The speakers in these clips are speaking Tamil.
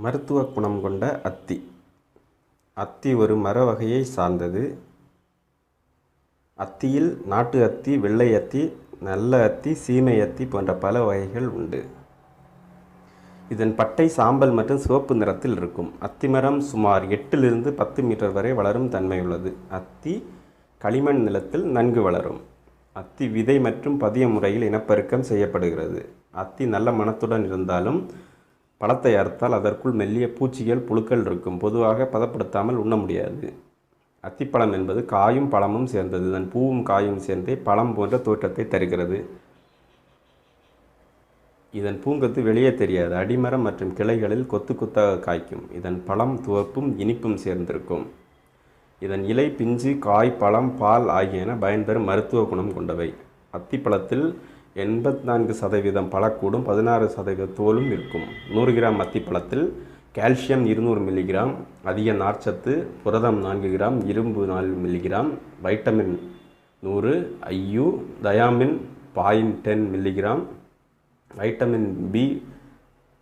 மருத்துவ குணம் கொண்ட அத்தி. அத்தி ஒரு மர வகையை சார்ந்தது. அத்தியில் நாட்டு அத்தி வெள்ளை அத்தி நல்ல அத்தி சீமை அத்தி போன்ற பல வகைகள் உண்டு. இதன் பட்டை சாம்பல் மற்றும் சிவப்பு நிறத்தில் இருக்கும். அத்தி மரம் சுமார் எட்டிலிருந்து பத்து மீட்டர் வரை வளரும் தன்மையுள்ளது. அத்தி களிமண் நிலத்தில் நன்கு வளரும். அத்தி விதை மற்றும் பதிய முறையில் இனப்பெருக்கம் செய்யப்படுகிறது. அத்தி நல்ல மணத்துடன் இருந்தாலும் பழத்தை அறுத்தால் அதற்குள் மெல்லிய பூச்சிகள் புழுக்கள் இருக்கும். பொதுவாக பதப்படுத்தாமல் உண்ண முடியாது. அத்திப்பழம் என்பது காயும் பழமும் சேர்ந்தது. இதன் பூவும் காயும் சேர்ந்தே பழம் போன்ற தோற்றத்தை தருகிறது. இதன் பூங்கொத்து வெளியே தெரியாது. அடிமரம் மற்றும் கிளைகளில் கொத்து கொத்தாக காய்க்கும். இதன் பழம் துவப்பும் இனிப்பும் சேர்ந்திருக்கும். இதன் இலை பிஞ்சு காய் பழம் பால் ஆகியன பயன்தரும் மருத்துவ குணம் கொண்டவை. அத்திப்பழத்தில் எண்பத்தி நான்கு சதவீதம் பழக்கூடும் பதினாறு சதவீத தோலும் இருக்கும் நூறு கிராம் அத்திப்பழத்தில் கால்சியம் இருநூறு மில்லிகிராம் அதிக நார்ச்சத்து புரதம் நான்கு கிராம் இரும்பு நாலு மில்லிகிராம் வைட்டமின் நூறு IU thiamine point ten milligram vitamin B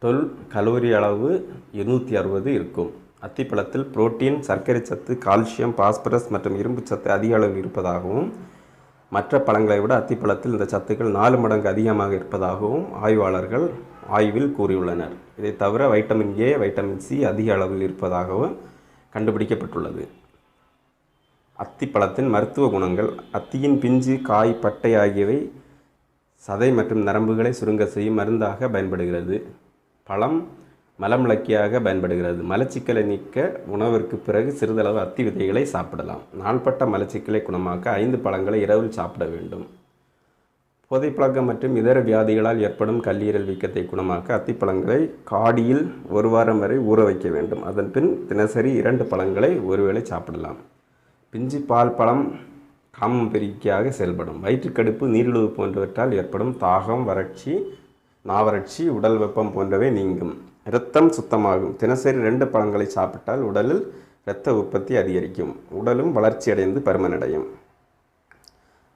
தொல் கலோரி அளவு இருநூற்றி அறுபது இருக்கும். அத்திப்பழத்தில் புரோட்டீன் சர்க்கரை சத்து கால்சியம் பாஸ்பரஸ் மற்றும் இரும்பு சத்து அதிக அளவில் இருப்பதாகவும் மற்ற பழங்களை விட அத்திப்பழத்தில் இந்த சத்துக்கள் நாலு மடங்கு அதிகமாக இருப்பதாகவும் ஆய்வாளர்கள் ஆய்வில் கூறியுள்ளனர். இதை தவிர வைட்டமின் ஏ வைட்டமின் சி அதிக அளவில் இருப்பதாகவும் கண்டுபிடிக்கப்பட்டுள்ளது. அத்திப்பழத்தின் மருத்துவ குணங்கள் அத்தியின் பிஞ்சு காய் பட்டை ஆகியவை சதை மற்றும் நரம்புகளை சுருங்க செய்யும் மருந்தாக பயன்படுகிறது. பழம் மலமிளக்கியாக பயன்படுகிறது. மலச்சிக்கலை நீக்க உணவிற்கு பிறகு சிறிதளவு அத்தி விதைகளை சாப்பிடலாம். நாள்பட்ட மலச்சிக்கலை குணமாக்க ஐந்து பழங்களை இரவில் சாப்பிட வேண்டும். புதைப்பழக்கம் மற்றும் இதர வியாதிகளால் ஏற்படும் கல்லீரல் வீக்கத்தை குணமாக்க அத்திப்பழங்களை காடியில் ஒரு வாரம் வரை ஊற வைக்க வேண்டும். அதன் பின் தினசரி இரண்டு பழங்களை ஒருவேளை சாப்பிடலாம். பிஞ்சு பால் பழம் காமம் பெருக்கியாக செயல்படும். வயிற்றுக்கடுப்பு நீரிழிவு போன்றவற்றால் ஏற்படும் தாகம் வறட்சி நாவறட்சி உடல் வெப்பம் போன்றவை நீங்கும். இரத்தம் சுத்தமாகும். தினசரி ரெண்டு பழங்களை சாப்பிட்டால் உடலில் இரத்த உற்பத்தி அதிகரிக்கும். உடலும் வளர்ச்சியடைந்து பருமனடையும்.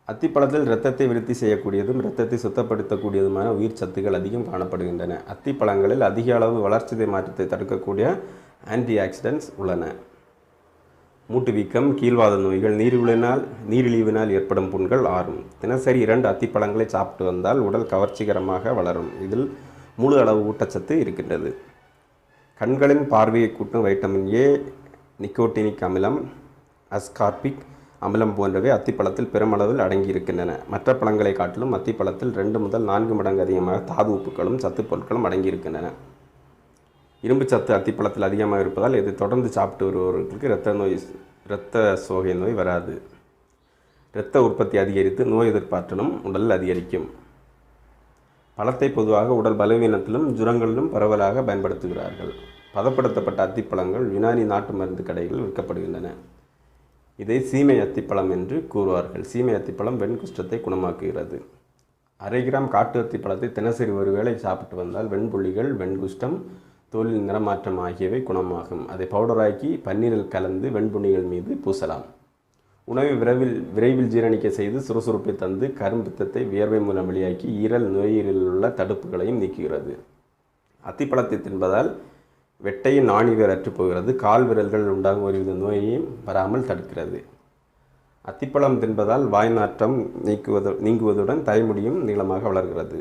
அத்திப்பழத்தில் இரத்தத்தை விருத்தி செய்யக்கூடியதும் இரத்தத்தை சுத்தப்படுத்தக்கூடியதுமான உயிர் சத்துக்கள் அதிகம் காணப்படுகின்றன. அத்திப்பழங்களில் அதிக அளவு வளர்ச்சிதை மாற்றத்தை தடுக்கக்கூடிய ஆன்டி ஆக்சிடென்ட்ஸ் உள்ளன. மூட்டு வீக்கம் கீழ்வாத நோய்கள் நீரிழிவினால் நீரிழிவினால் ஏற்படும் புண்கள் ஆறும். தினசரி இரண்டு அத்திப்பழங்களை சாப்பிட்டு வந்தால் உடல் கவர்ச்சிகரமாக வளரும். இதில் முழு அளவு ஊட்டச்சத்து இருக்கின்றது. கண்களின் பார்வையை கூட்டும் வைட்டமின் ஏ நிக்கோட்டினிக் அமிலம் அஸ்கார்பிக் அமிலம் போன்றவை அத்திப்பழத்தில் பெருமளவில் அடங்கியிருக்கின்றன. மற்ற பழங்களை காட்டிலும் அத்திப்பழத்தில் ரெண்டு முதல் நான்கு மடங்கு அதிகமாக தாது உப்புகளும் சத்துப் பொருட்களும் அடங்கியிருக்கின்றன. இரும்பு சத்து அத்திப்பழத்தில் அதிகமாக இருப்பதால் இது தொடர்ந்து சாப்பிட்டு வருபவர்களுக்கு இரத்த நோய் இரத்த சோகை நோய் வராது. இரத்த உற்பத்தி அதிகரித்து நோய் எதிர்ப்பாற்றலும் உடலில் அதிகரிக்கும். பழத்தை பொதுவாக உடல் பலவீனத்திலும் ஜுரங்களிலும் பரவலாக பயன்படுத்துகிறார்கள். பதப்படுத்தப்பட்ட அத்திப்பழங்கள் யுனானி நாட்டு மருந்து கடைகளில் விற்கப்படுகின்றன. இதை சீமை அத்திப்பழம் என்று கூறுவார்கள். சீமை அத்திப்பழம் வெண்குஷ்டத்தை குணமாக்குகிறது. அரை கிராம் காட்டு அத்திப்பழத்தை தினசரி ஒரு வேளை சாப்பிட்டு வந்தால் வெண்புள்ளிகள் வெண்குஷ்டம் தோலில் நிறமாற்றம் ஆகியவை குணமாகும். அதை பவுடராக்கி பன்னீரில் கலந்து வெண்புண்ணிகள் மீது பூசலாம். உணவை விரைவில் விரைவில் ஜீரணிக்க செய்து சுறுசுறுப்பை தந்து கரும்பித்தத்தை வியர்வை மூலம் வெளியாக்கி ஈரல் நுரையீரலில் உள்ள தடுப்புகளையும் நீக்குகிறது. அத்திப்பழத்தை தின்பதால் வெட்டையின் நாணிவேர் அற்றுப்போகிறது கால் விரல்கள் உண்டாகும் ஒருவித நோயையும் வராமல் தடுக்கிறது. அத்திப்பழம் தின்பதால் வாய் நாற்றம் நீக்குவது நீங்குவதுடன் தலைமுடியும் நீளமாக வளர்கிறது.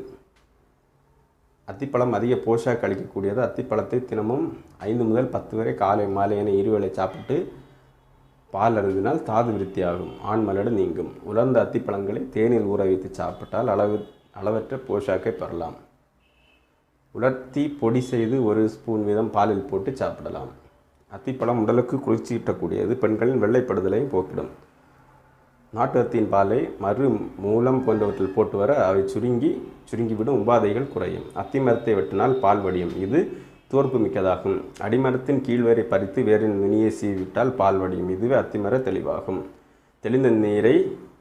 அத்திப்பழம் அதிக போஷாக் அளிக்கக்கூடியது. அத்திப்பழத்தை தினமும் ஐந்து முதல் பத்து வரை காலை மாலை என இருவேளை சாப்பிட்டு பால் அருந்தினால் தாது விருத்தியாகும். ஆண் மலடு நீங்கும். உலர்ந்த அத்திப்பழங்களை தேனில் ஊற வைத்து சாப்பிட்டால் அளவு அளவற்ற போஷாக்கை பெறலாம். உலர்த்தி பொடி செய்து ஒரு ஸ்பூன் வீதம் பாலில் போட்டு சாப்பிடலாம். அத்திப்பழம் உடலுக்கு குளிர்ச்சியிட்டக்கூடியது பெண்களின் வெள்ளைப்படுதலையும் போக்கிடும். நாட்டு அத்தியின் பாலை மறு மூலம் போன்றவற்றில் போட்டு வர அவை சுருங்கி சுருங்கிவிடும். உபாதைகள் குறையும். அத்தி மரத்தை வெட்டினால் பால் வடியும். இது தோற்பு மிக்கதாகும் அடிமரத்தின் கீழ்வரை பறித்து வேறு நுனியை சீவிட்டால் பால் வடியும். இதுவே அத்திமர தெளிவாகும். தெளிந்த நீரை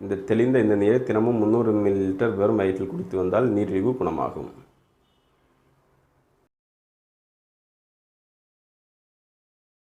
இந்த தெளிந்த இந்த நீரை தினமும் முந்நூறு மில்லி லிட்டர் வெறும் வயிற்றில் குடித்து வந்தால் நீரிழிவு குணமாகும்.